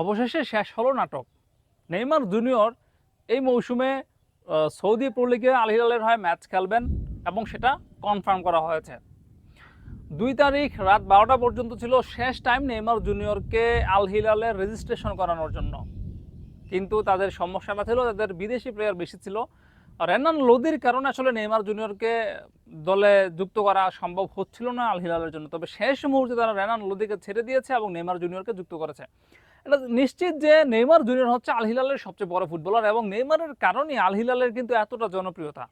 অবশেষে শেষ হলো নাটক। নেইমার জুনিয়র এই মৌসুমে সৌদি প্রো লিগে আল হিলালের হয়ে ম্যাচ খেলবেন এবং সেটা কনফার্ম করা হয়েছে। দুই তারিখ রাত বারোটা পর্যন্ত ছিল শেষ টাইম নেইমার জুনিয়রকে আল হিলালের রেজিস্ট্রেশন করানোর জন্য। কিন্তু তাদের সমস্যাটা ছিল, তাদের বিদেশি প্লেয়ার বেশি ছিল। রেনান লোদির কারণে আসলে নেইমার জুনিয়রকে দলে যুক্ত করা সম্ভব হচ্ছিল না আল হিলালের জন্য। তবে শেষ মুহূর্তে তারা রেনান লোদিকে ছেড়ে দিয়েছে এবং নেইমার জুনিয়রকে যুক্ত করেছে। এটা নিশ্চিত যে নেইমার জুনিয়র হচ্ছে আল হিলালের সবচেয়ে বড় ফুটবলার এবং নেইমারের কারণেই আল হিলালের কিন্তু এতটা জনপ্রিয়তা।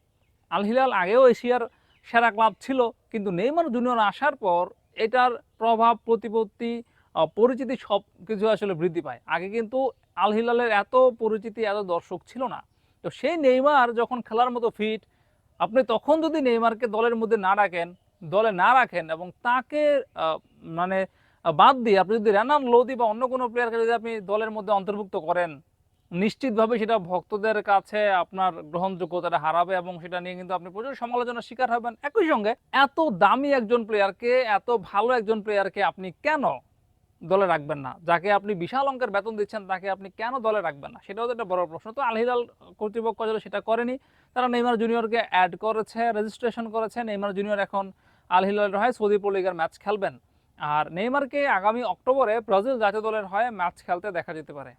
আল হিলাল আগেও এশিয়ার সেরা ক্লাব ছিল, কিন্তু নেইমার জুনিয়র আসার পর এটার প্রভাব, প্রতিপত্তি পরিচিতি সব কিছু আসলে বৃদ্ধি পায়। আগে কিন্তু আল হিলালের এত পরিচিতি, এত দর্শক ছিল না। তো সেই নেইমার যখন খেলার মতো ফিট আপনি তখন যদি নেইমারকে দলের মধ্যে না রাখেন, দলে না রাখেন এবং তাকে মানে বাদ দিয়ে আপনি যদি রেনান লোদি বা অন্য কোনো প্লেয়ারকে যদি আপনি দলের মধ্যে অন্তর্ভুক্ত করেন, নিশ্চিতভাবে সেটা ভক্তদের কাছে আপনার গ্রহণযোগ্যতাটা হারাবে এবং সেটা নিয়ে কিন্তু আপনি প্রচুর সমালোচনার শিকার হবেন। একই সঙ্গে এত দামি একজন প্লেয়ারকে এত ভালো একজন প্লেয়ারকে আপনি কেন দলে রাখবেন না? যাকে আপনি বিশাল অঙ্কের বেতন দিচ্ছেন, তাকে আপনি কেন দলে রাখবেন না? সেটাও তো একটা বড় প্রশ্ন। তো আল হিলাল কর্তৃপক্ষ আসলে সেটা করেনি, তারা নেইমার জুনিয়রকে অ্যাড করেছে রেজিস্ট্রেশন করেছে। নেইমার জুনিয়র এখন আল রহায় হয়ে সৌদি প্রো লিগের ম্যাচ খেলবেন। আর নেইমারকে আগামী অক্টোবরে ব্রাজিল জাতীয় দলের হয়ে ম্যাচ খেলতে দেখা যেতে পারে।